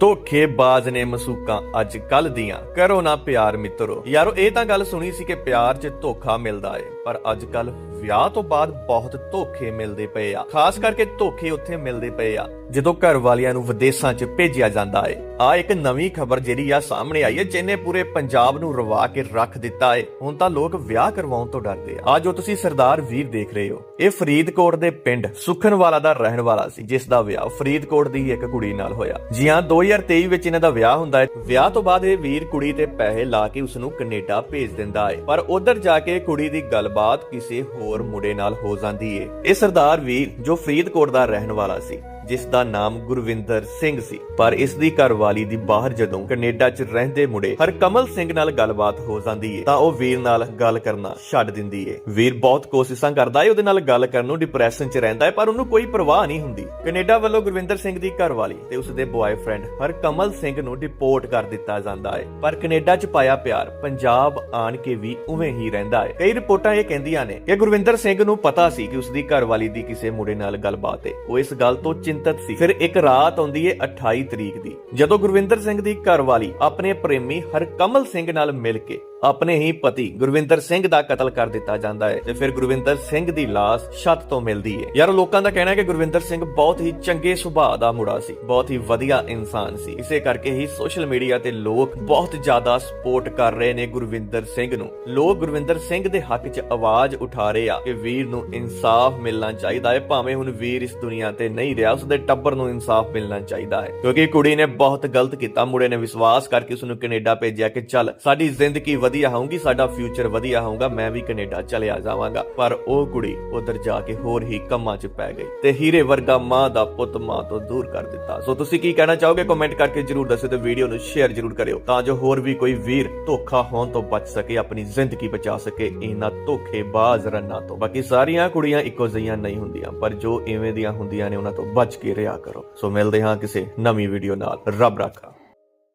ਧੋਖੇਬਾਜ਼ ਨੇ ਮਸੂਕਾਂ ਅੱਜ ਕੱਲ ਦੀਆਂ। ਕਰੋ ਨਾ ਪਿਆਰ ਮਿੱਤਰੋ। ਯਾਰੋ, ਇਹ ਤਾਂ ਗੱਲ ਸੁਣੀ ਸੀ ਕਿ ਪਿਆਰ 'ਚ ਧੋਖਾ ਮਿਲਦਾ ਏ, ਪਰ ਅੱਜ ਕੱਲ ਵਿਆਹ ਤੋਂ ਬਾਅਦ ਬਹੁਤ ਧੋਖੇ ਮਿਲਦੇ ਪਏ ਆ। ਖਾਸ ਕਰਕੇ ਧੋਖੇ ਉੱਥੇ ਮਿਲਦੇ ਪਏ ਆ, ਜਦੋਂ ਘਰ ਵਾਲਿਆਂ ਨੂੰ ਵਿਦੇਸ਼ਾਂ 'ਚ ਭੇਜਿਆ ਜਾਂਦਾ ਏ। ਆ ਇੱਕ ਨਵੀਂ ਖਬਰ ਜਿਹੜੀ ਆ ਸਾਹਮਣੇ ਆਈ ਏ ਜਿਹਨੇ ਪੂਰੇ ਪੰਜਾਬ ਨੂੰ ਰਵਾ ਕੇ ਰੱਖ ਦਿੱਤਾ ਏ। ਹੁਣ ਤਾਂ ਲੋਕ ਵਿਆਹ ਕਰਵਾਉਣ ਤੋਂ ਡਰਦੇ ਆ। ਆ ਜੋ ਤੁਸੀਂ ਸਰਦਾਰ ਵੀਰ ਦੇਖ ਰਹੇ ਹੋ, ਇਹ ਫਰੀਦਕੋਟ ਦੇ ਪਿੰਡ ਸੁਖਨਵਾਲਾ ਦਾ ਰਹਿਣ ਵਾਲਾ ਸੀ, ਜਿਸ ਦਾ ਵਿਆਹ ਫਰੀਦਕੋਟ ਦੀ ਇੱਕ ਕੁੜੀ ਨਾਲ ਹੋਇਆ। ਜੀ ਹਾਂ 2023 ਵਿੱਚ ਇਹਨਾਂ ਦਾ ਵਿਆਹ ਹੁੰਦਾ ਹੈ ਵਿਆਹ ਤੋਂ ਬਾਅਦ ਇਹ ਵੀਰ ਕੁੜੀ ਤੇ ਪੈਸੇ ਲਾ ਕੇ ਉਸ ਨੂੰ ਕੈਨੇਡਾ ਭੇਜ ਦਿੰਦਾ ਹੈ ਪਰ ਉਧਰ ਜਾ ਕੇ ਕੁੜੀ ਦੀ ਗੱਲਬਾਤ ਕਿਸੇ ਹੋਰ ਮੁੰਡੇ ਨਾਲ ਹੋ ਜਾਂਦੀ ਏ। ਇਹ ਸਰਦਾਰ ਵੀਰ ਜੋ ਫਰੀਦਕੋਟ ਦਾ ਰਹਿਣ ਵਾਲਾ ਸੀ ਜਿਸ ਦਾ ਨਾਮ ਗੁਰਵਿੰਦਰ ਸਿੰਘ ਸੀ। ਪਰ ਇਸ ਦੀ ਘਰਵਾਲੀ ਦੀ ਬਾਹਰ ਜਦੋਂ ਕੈਨੇਡਾ 'ਚ ਰਹਿੰਦੇ ਮੁੰਡੇ ਹਰਕਮਲ ਸਿੰਘ ਨਾਲ ਗੱਲਬਾਤ ਹੋ ਜਾਂਦੀ ਏ, ਤਾਂ ਉਹ ਵੀਰ ਨਾਲ ਗੱਲ ਕਰਨਾ ਛੱਡ ਦਿੰਦੀ ਏ। ਵੀਰ ਬਹੁਤ ਕੋਸ਼ਿਸ਼ਾਂ ਕਰਦਾ ਏ, ਉਹਦੇ ਨਾਲ ਗੱਲ ਕਰਨ ਨੂੰ ਡਿਪਰੈਸ਼ਨ 'ਚ ਰਹਿੰਦਾ ਏ, ਪਰ ਉਹਨੂੰ ਕੋਈ ਪਰਵਾਹ ਨਹੀਂ ਹੁੰਦੀ। ਕੈਨੇਡਾ ਵੱਲੋਂ ਗੁਰਵਿੰਦਰ ਸਿੰਘ ਦੀ ਘਰਵਾਲੀ ਤੇ ਉਸ ਦੇ ਬॉयਫ੍ਰੈਂਡ ਹਰਕਮਲ ਸਿੰਘ ਨੂੰ ਡਿਪੋਰਟ ਕਰ ਦਿੱਤਾ ਜਾਂਦਾ ਏ। ਪਰ ਕੈਨੇਡਾ 'ਚ ਪਾਇਆ ਪਿਆਰ ਪੰਜਾਬ ਆਣ ਕੇ ਵੀ ਉਵੇਂ ਹੀ ਰਹਿੰਦਾ ਏ। ਕਈ ਰਿਪੋਰਟਾਂ ਇਹ ਕਹਿੰਦੀਆਂ ਨੇ ਕਿ ਗੁਰਵਿੰਦਰ ਸਿੰਘ ਨੂੰ ਪਤਾ ਸੀ ਕਿ ਉਸ ਦੀ ਘਰਵਾਲੀ ਦੀ ਕਿਸੇ ਮੁੰਡੇ ਨਾਲ ਗੱਲਬਾਤ ਏ। ਉਹ ਇਸ ਗੱਲ ਤੋਂ ਚਿੰਤਤ ਸੀ। ਫਿਰ ਇੱਕ ਰਾਤ ਆਉਂਦੀ ਏ 28 ਤਰੀਕ ਦੀ। ਜਦੋਂ ਗੁਰਵਿੰਦਰ ਸਿੰਘ ਦੀ ਘਰਵਾਲੀ ਆਪਣੇ ਪ੍ਰੇਮੀ ਹਰਕਮਲ ਸਿੰਘ ਨਾਲ ਮਿਲ ਕੇ ਆਪਣੇ ਹੀ ਪਤੀ ਗੁਰਵਿੰਦਰ ਸਿੰਘ ਦਾ ਕਤਲ ਕਰ ਦਿੱਤਾ ਜਾਂਦਾ ਹੈ ਤੇ ਫਿਰ ਗੁਰਵਿੰਦਰ ਸਿੰਘ ਦੀ ਲਾਸ਼ ਛੱਤ ਤੋਂ ਮਿਲਦੀ ਹੈ। ਯਾਰ, ਲੋਕਾਂ ਦਾ ਕਹਿਣਾ ਹੈ ਕਿ ਗੁਰਵਿੰਦਰ ਸਿੰਘ ਬਹੁਤ ਹੀ ਚੰਗੇ ਸੁਭਾਅ ਦਾ ਮੁੰਡਾ ਸੀ, ਬਹੁਤ ਹੀ ਵਧੀਆ ਇਨਸਾਨ ਸੀ। ਇਸੇ ਕਰਕੇ ਹੀ ਸੋਸ਼ਲ ਮੀਡੀਆ ਤੇ ਲੋਕ ਬਹੁਤ ਜ਼ਿਆਦਾ ਸਪੋਰਟ ਕਰ ਰਹੇ ਨੇ ਗੁਰਵਿੰਦਰ ਸਿੰਘ ਨੂੰ। ਲੋਕ ਗੁਰਵਿੰਦਰ ਸਿੰਘ ਦੇ ਹੱਕ 'ਚ ਆਵਾਜ਼ ਉਠਾ ਰਹੇ ਆ ਕਿ ਵੀਰ ਨੂੰ ਇਨਸਾਫ ਮਿਲਣਾ ਚਾਹੀਦਾ ਹੈ, ਭਾਵੇਂ ਹੁਣ ਵੀਰ ਇਸ ਦੁਨੀਆ ਤੇ ਨਹੀਂ ਰਿਹਾ ਉਸ ਦੇ ਟੱਬਰ ਨੂੰ ਇਨਸਾਫ ਮਿਲਣਾ ਚਾਹੀਦਾ ਹੈ। ਕਿਉਂਕਿ ਕੁੜੀ ਨੇ ਬਹੁਤ ਗਲਤ ਕੀਤਾ, ਮੁੰਡੇ ਨੇ ਵਿਸ਼ਵਾਸ ਕਰਕੇ ਉਸ ਨੂੰ ਕੈਨੇਡਾ ਭੇਜਿਆ ਕਿ ਚੱਲ, ਸਾਡੀ ਜ਼ਿੰਦਗੀ ਵਧੀਆ ਹੋਊਗੀ, ਸਾਡਾ ਫਿਊਚਰ ਵਧੀਆ ਹੋਊਗਾ, ਮੈਂ ਵੀ ਕੈਨੇਡਾ ਚਲਿਆ ਜਾਵਾਂਗਾ। ਪਰ ਉਹ ਕੁੜੀ ਉਧਰ ਜਾ ਕੇ ਹੋਰ ਹੀ ਕੰਮਾਂ 'ਚ ਪੈ ਗਈ ਤੇ ਹੀਰੇ ਵਰਗਾ ਮਾਂ ਦਾ ਪੁੱਤ ਮਾਂ ਤੋਂ ਦੂਰ ਕਰ ਦਿੱਤਾ। ਸੋ ਤੁਸੀਂ ਕੀ ਕਹਿਣਾ ਚਾਹੋਗੇ? ਕਮੈਂਟ ਕਰਕੇ ਜਰੂਰ ਦੱਸਿਓ ਤੇ ਵੀਡੀਓ ਨੂੰ ਸ਼ੇਅਰ ਜਰੂਰ ਕਰਿਓ ਤਾਂ ਜੋ ਹੋਰ ਵੀ ਕੋਈ ਵੀਰ ਧੋਖਾ ਹੋਣ ਤੋਂ ਬਚ ਸਕੇ, ਆਪਣੀ ਜ਼ਿੰਦਗੀ ਬਚਾ ਸਕੇ, ਇਹਨਾਂ ਧੋਖੇਬਾਜ਼ ਰੰਨਾਂ ਤੋਂ। ਬਾਕੀ ਸਾਰੀਆਂ ਕੁੜੀਆਂ ਇੱਕੋ ਜਿਹੀਆਂ ਨਹੀਂ ਹੁੰਦੀਆਂ, ਪਰ ਜੋ ਇਵੇਂ ਦੀਆਂ ਹੁੰਦੀਆਂ ਨੇ, ਉਹਨਾਂ ਤੋਂ ਬਚ ਕੇ ਰਿਹਾ ਕਰੋ। ਸੋ ਮਿਲਦੇ ਹਾਂ ਕਿਸੇ ਨਵੀਂ ਵੀਡੀਓ ਨਾਲ। ਰੱਬ ਰਾਖਾ।